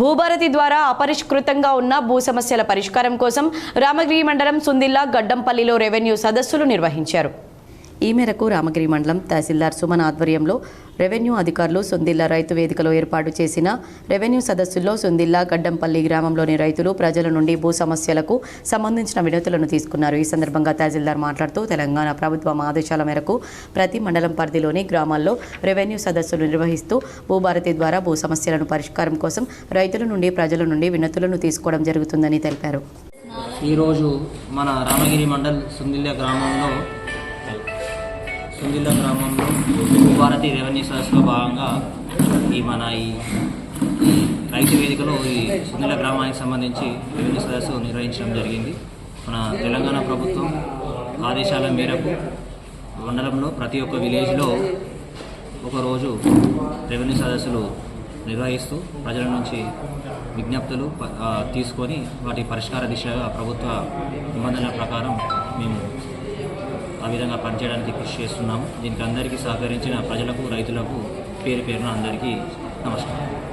భూభారతి ద్వారా అపరిష్కృతంగా ఉన్న భూ సమస్యల పరిష్కారం కోసం రామగిరి మండలం సుందిల్లా గడ్డంపల్లిలో రెవెన్యూ సదస్సులు నిర్వహించారు. ఈ మేరకు రామగిరి మండలం తహసీల్దార్ సుమన్ ఆధ్వర్యంలో రెవెన్యూ అధికారులు సుందిల్లా రైతు వేదికలో ఏర్పాటు చేసిన రెవెన్యూ సదస్సుల్లో సుందిల్లా గడ్డంపల్లి గ్రామంలోని రైతులు ప్రజల నుండి భూ సమస్యలకు సంబంధించిన వినతులను తీసుకున్నారు. ఈ సందర్భంగా తహసీల్దార్ మాట్లాడుతూ తెలంగాణ ప్రభుత్వం ఆదేశాల మేరకు ప్రతి మండలం పరిధిలోని గ్రామాల్లో రెవెన్యూ సదస్సులు నిర్వహిస్తూ భూభారతి ద్వారా భూ సమస్యలను పరిష్కారం కోసం రైతుల నుండి ప్రజల నుండి వినతులను తీసుకోవడం జరుగుతుందని తెలిపారు. ఈరోజు మన రామగిరి మండల్ సుందిల్య గ్రామంలో సుందిల్య గ్రామంలో భారతీయ రెవెన్యూ సదస్సులో భాగంగా ఈ మన ఈ రైతు వేదికలో ఈ సుందిల గ్రామానికి సంబంధించి రెవెన్యూ సదస్సు నిర్వహించడం జరిగింది. మన తెలంగాణ ప్రభుత్వం ఆదేశాల మేరకు మండలంలో ప్రతి ఒక్క విలేజ్లో ఒకరోజు రెవెన్యూ సదస్సులు నిర్వహిస్తూ ప్రజల నుంచి విజ్ఞప్తులు తీసుకొని వాటి పరిష్కార దిశగా ప్రభుత్వ నిబంధనల ప్రకారం మేము ఆ విధంగా పనిచేయడానికి కృషి చేస్తున్నాము. దీనికి అందరికీ సహకరించిన ప్రజలకు రైతులకు పేరు పేరున అందరికీ నమస్కారం.